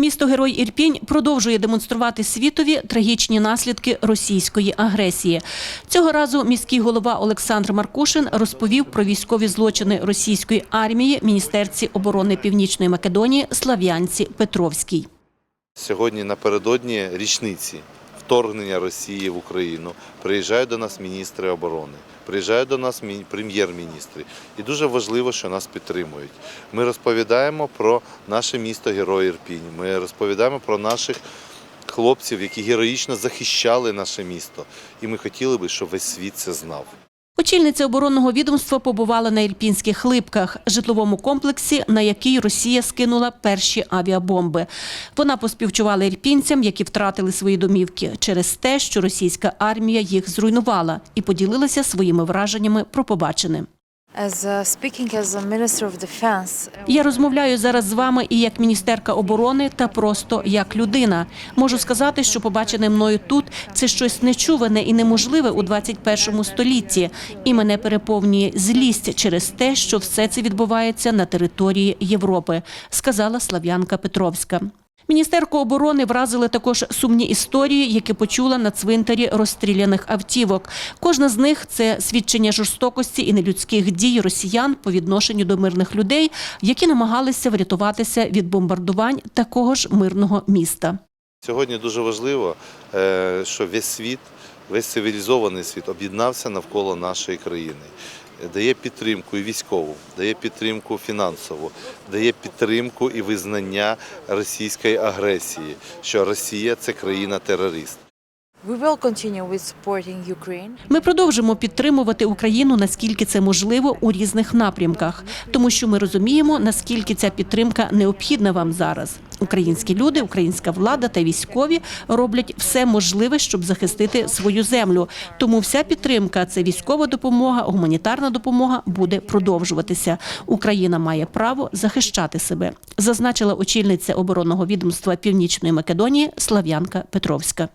Місто Герой Ірпінь продовжує демонструвати світові трагічні наслідки російської агресії. Цього разу міський голова Олександр Маркушин розповів про військові злочини російської армії міністерці оборони Північної Македонії Слав'янці Петровській. Сьогодні напередодні річниці вторгнення Росії в Україну приїжджають до нас міністри оборони, приїжджають до нас прем'єр-міністри. І дуже важливо, що нас підтримують. Ми розповідаємо про наше місто Герой Ірпінь. Ми розповідаємо про наших хлопців, які героїчно захищали наше місто. І ми хотіли би, щоб весь світ це знав. Очільниця оборонного відомства побувала на Ірпінських липках, житловому комплексі, на який Росія скинула перші авіабомби. Вона поспівчувала ірпінцям, які втратили свої домівки через те, що російська армія їх зруйнувала, і поділилася своїми враженнями про побачене. Uh, Я розмовляю зараз з вами і як міністерка оборони, та просто як людина. Можу сказати, що побачене мною тут це щось нечуване і неможливе у 21 столітті, і мене переповнює злість через те, що все це відбувається на території Європи, сказала Слав'янка Петровська. Міністерку оборони вразили також сумні історії, які почула на цвинтарі розстріляних автівок. Кожна з них це свідчення жорстокості і нелюдських дій росіян по відношенню до мирних людей, які намагалися врятуватися від бомбардувань такого ж мирного міста. Сьогодні дуже важливо, е, що весь світ, весь цивілізований світ об'єднався навколо нашої країни. Дає підтримку і військову, дає підтримку фінансову, дає підтримку і визнання російської агресії, що Росія це країна-терорист. we Ми продовжимо підтримувати Україну наскільки це можливо у різних напрямках, тому що ми розуміємо, наскільки ця підтримка необхідна вам зараз. Українські люди, українська влада та військові роблять все можливе, щоб захистити свою землю. Тому вся підтримка це військова допомога, гуманітарна допомога буде продовжуватися. Україна має право захищати себе, зазначила очільниця оборонного відомства Північної Македонії Слав'янка Петровська.